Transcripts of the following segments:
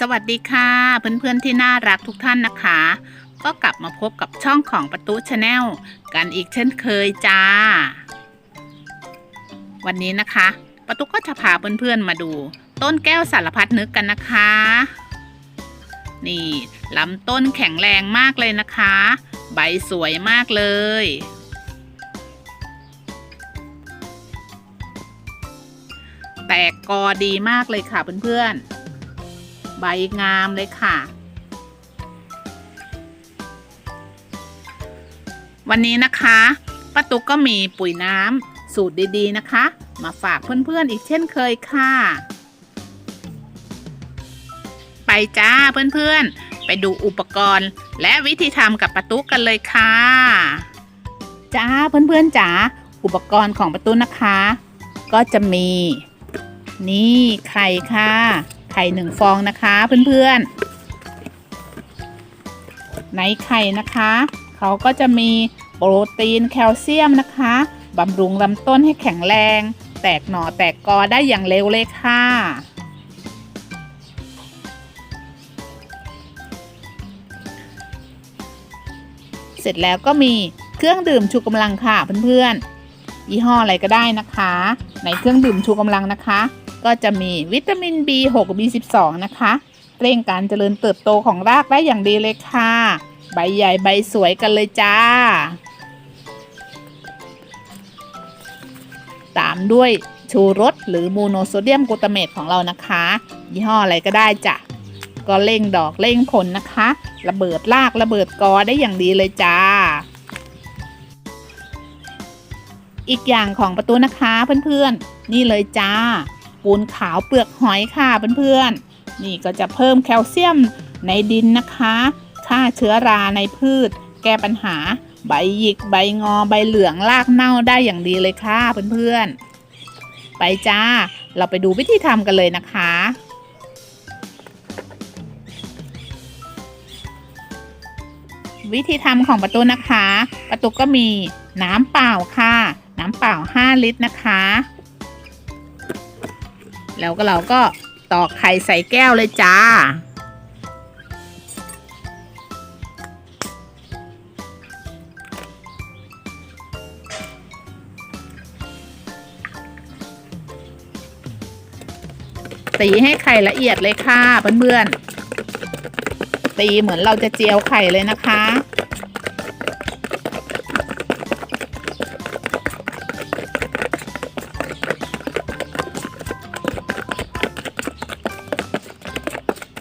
สวัสดีค่ะเพื่อนๆที่น่ารักทุกท่านนะคะ ก็กลับมาพบกับช่องของประตูชาแนลกันอีกเช่นเคยจ้า วันนี้นะคะ ประตูก็จะพาเพื่อนๆมาดู ต้นแก้วสารพัดนึกกันนะคะ นี่ลำต้นแข็งแรงมากเลยนะคะ ใบสวยมากเลยแตกกอดีมากเลยค่ะเพื่อนๆ ใบงามเลยค่ะ วันนี้นะคะป้าตุ๊กก็มีปุ๋ยน้ำสูตรดีๆนะคะ มาฝากเพื่อนๆอีกเช่นเคยค่ะ ไปจ้าเพื่อนๆ ไปดูอุปกรณ์ และวิธีทำกับป้าตุ๊กกันเลยค่ะจ้าเพื่อนๆจ๋าอุปกรณ์ของป้าตุ๊กนะคะ ก็จะมี นี่ไข่ค่ะ ไข่หนึ่งฟองนะคะเพื่อนๆ ในไข่นะคะ เขาก็จะมีโปรตีนแคลเซียมนะคะบำรุงลำต้นให้แข็งแรง แตกหน่อแตกกอได้อย่างเร็วเลยค่ะเสร็จแล้วก็มีเครื่องดื่มชูกำลังค่ะเพื่อนๆยี่ห้ออะไรก็ได้นะคะ ในเครื่องดื่มชูกำลังนะคะ ก็จะมีวิตามิน B6 B12 นะคะเร่งการเจริญเติบโตของรากได้อย่างดีเลยค่ะ ใบใหญ่ใบสวยกันเลยจ้า ตามด้วยชูรสหรือมูโนโซเดียมกลูตาเมตของเรานะคะ ยี่ห้ออะไรก็ได้จ้ะ ก็เร่งดอกเร่งผลนะคะ ระเบิดรากระเบิดกอได้อย่างดีเลยจ้า อีกอย่างของประตูนะคะเพื่อนๆ นี่เลยจ้า ปูนขาวเปลือกหอยค่ะเพื่อนๆ นี่ก็จะเพิ่มแคลเซียมในดินนะคะฆ่าเชื้อราในพืช แก้ปัญหา ใบหยิกใบงอใบเหลืองรากเน่าได้อย่างดีเลยค่ะเพื่อนๆ ไปจ้า เราไปดูวิธีทำกันเลยนะคะวิธีทำของประตูนะคะ ประตูก็มีน้ำเปล่าค่ะ น้ำเปล่า 5 ลิตรนะคะ แล้วก็เราก็ตอกไข่ใส่แก้วเลยจ้า ตีให้ไข่ละเอียดเลยค่ะเพื่อนๆตีเหมือนเราจะเจียวไข่เลยนะคะ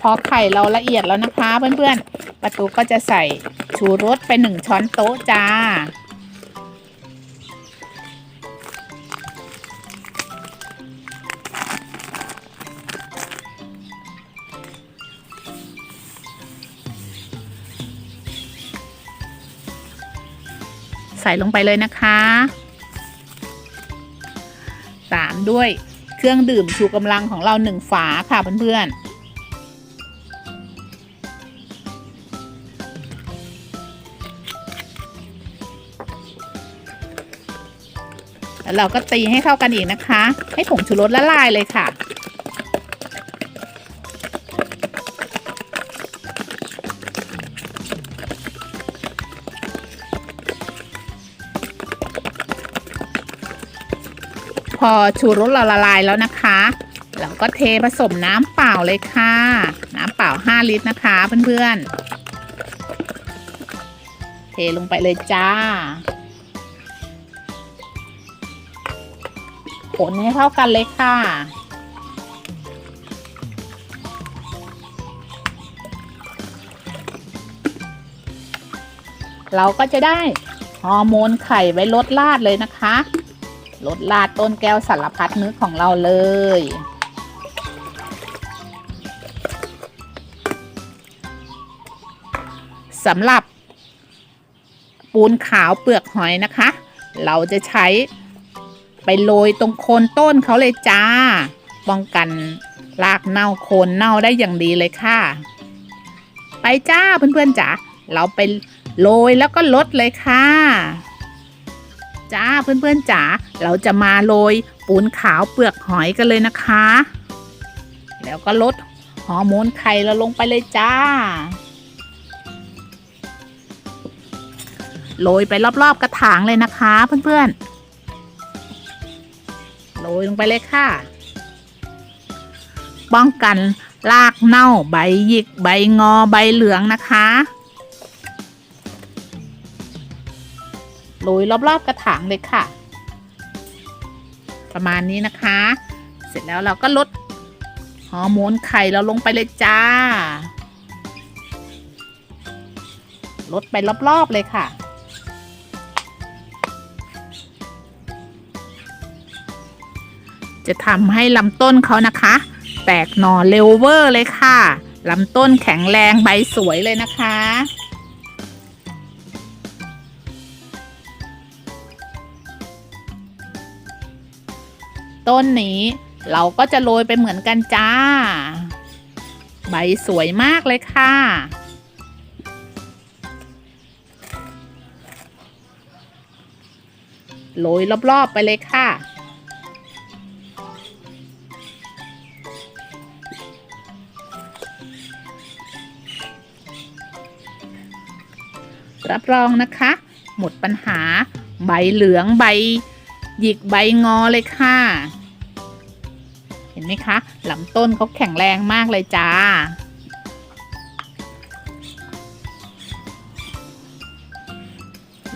พอไข่เราละเอียดแล้วนะคะ เพื่อนๆประตูก็จะใส่ชูรสไปหนึ่งช้อนโต๊ะจ้า ใส่ลงไปเลยนะคะตามด้วยเครื่องดื่มชูกำลังของเราหนึ่งฝาค่ะเพื่อนๆ แล้วเราก็ตีให้เข้ากันอีกนะคะ ให้ผงชูรสละลายเลยค่ะ พอชูรสเราละลายแล้วนะคะ เราก็เทผสมน้ำเปล่าเลยค่ะ น้ำเปล่า 5 ลิตรนะคะเพื่อนๆ เทลงไปเลยจ้า คนให้เข้ากันเลยค่ะ เราก็จะได้ฮอร์โมนไข่ไว้ลดลาดเลยนะคะลดลาดต้นแก้วสารพัดนึกของเราเลย สำหรับปูนขาวเปลือกหอยนะคะ เราจะใช้ ไปโรยตรงโคนต้นเขาเลยจ้า ป้องกันรากเน่าโคนเน่าได้อย่างดีเลยค่ะ ไปจ้าเพื่อนๆจ๋าเราไปโรยแล้วก็ลดเลยค่ะจ้าเพื่อนๆจ๋าเราจะมาโรยปูนขาวเปลือกหอยกันเลยนะคะ แล้วก็ลดฮอร์โมนไข่เราลงไปเลยจ้าโรยไปรอบๆกระถางเลยนะคะเพื่อนๆ โรยลงไปเลยค่ะ ป้องกันรากเน่าใบหยิกใบงอใบเหลืองนะคะโรยรอบๆกระถางเลยค่ะ ประมาณนี้นะคะ เสร็จแล้วเราก็ลดฮอร์โมนไข่เราลงไปเลยจ้าลดไปรอบๆเลยค่ะ จะทำให้ลำต้นเขานะคะ แตกหน่อเร็วเวอร์เลยค่ะลำต้นแข็งแรงใบสวยเลยนะคะ ต้นนี้เราก็จะโรยไปเหมือนกันจ้า ใบสวยมากเลยค่ะโรยรอบๆไปเลยค่ะ รับรองนะคะ หมดปัญหา ใบเหลืองใบ หยิกใบงอเลยค่ะ เห็นไหมคะลำต้นเขาแข็งแรงมากเลยจ้า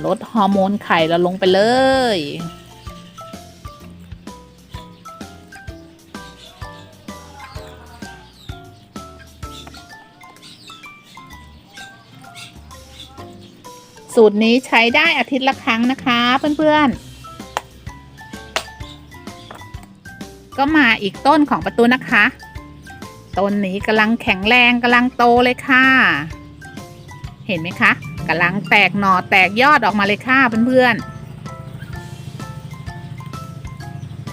ลดฮอร์โมนไข่เราลงไปเลย สูตรนี้ใช้ได้อาทิตย์ละครั้งนะคะ เพื่อนๆ ก็มาอีกต้นของประตูนะคะ ต้นนี้กำลังแข็งแรงกำลังโตเลยค่ะ เห็นไหมคะกำลังแตกหน่อแตกยอดออกมาเลยค่ะเพื่อน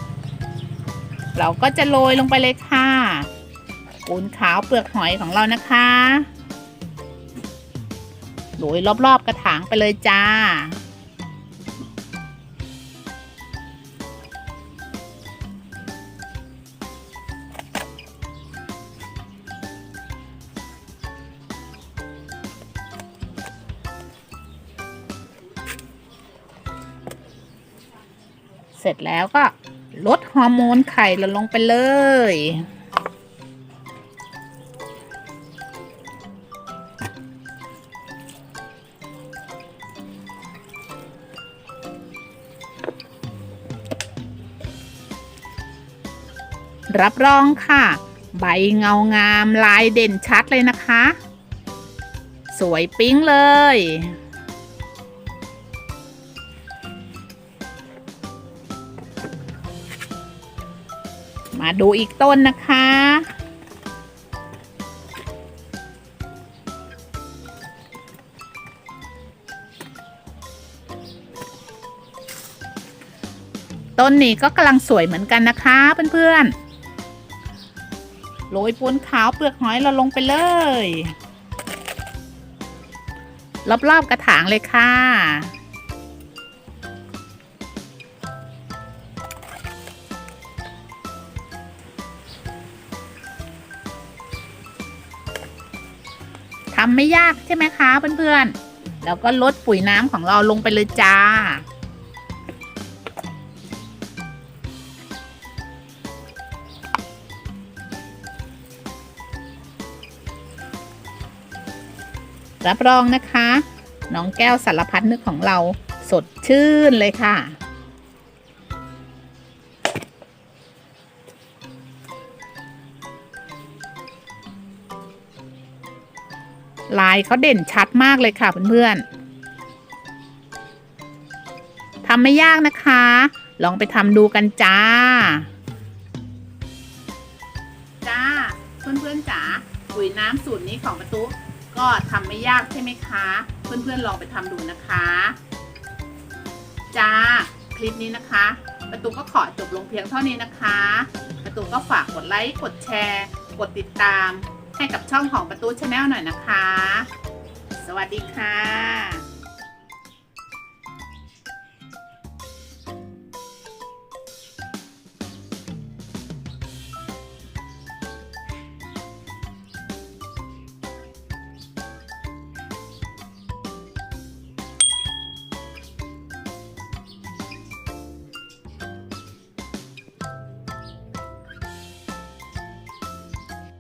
ๆเราก็จะโรยลงไปเลยค่ะปูนขาวเปลือกหอยของเรานะคะ โรยรอบๆกระถางไปเลยจ้า เสร็จแล้วก็ลดฮอร์โมนไข่เราลงไปเลย รับรองค่ะ ใบเงางามลายเด่นชัดเลยนะคะ สวยปิ๊งเลย มาดูอีกต้นนะคะ ต้นนี้ก็กำลังสวยเหมือนกันนะคะเพื่อนๆ โรยปูนขาวเปลือกหอยเราลงไปเลยรอบๆกระถางเลยค่ะ ทำไม่ยากใช่ไหมคะเพื่อนๆ แล้วก็ลดปุ๋ยน้ำของเราลงไปเลยจ้า รับรองนะคะ น้องแก้วสารพัดนึกของเราสดชื่นเลยค่ะ ลายเขาเด่นชัดมากเลยค่ะเพื่อนๆทำไม่ยากนะคะ ลองไปทำดูกันจ้า จ้า เพื่อนๆจ๋าปุ๋ยน้ำสูตรนี้ของประตู ก็ทำไม่ยากใช่ไหมคะ เพื่อนๆลองไปทำดูนะคะจ้าคลิปนี้นะคะ ประตูก็ขอจบลงเพียงเท่านี้นะคะ ประตูก็ฝากกดไลค์กดแชร์ กดติดตาม ให้กับช่องของประตูชาแนลหน่อยนะคะ สวัสดีค่ะ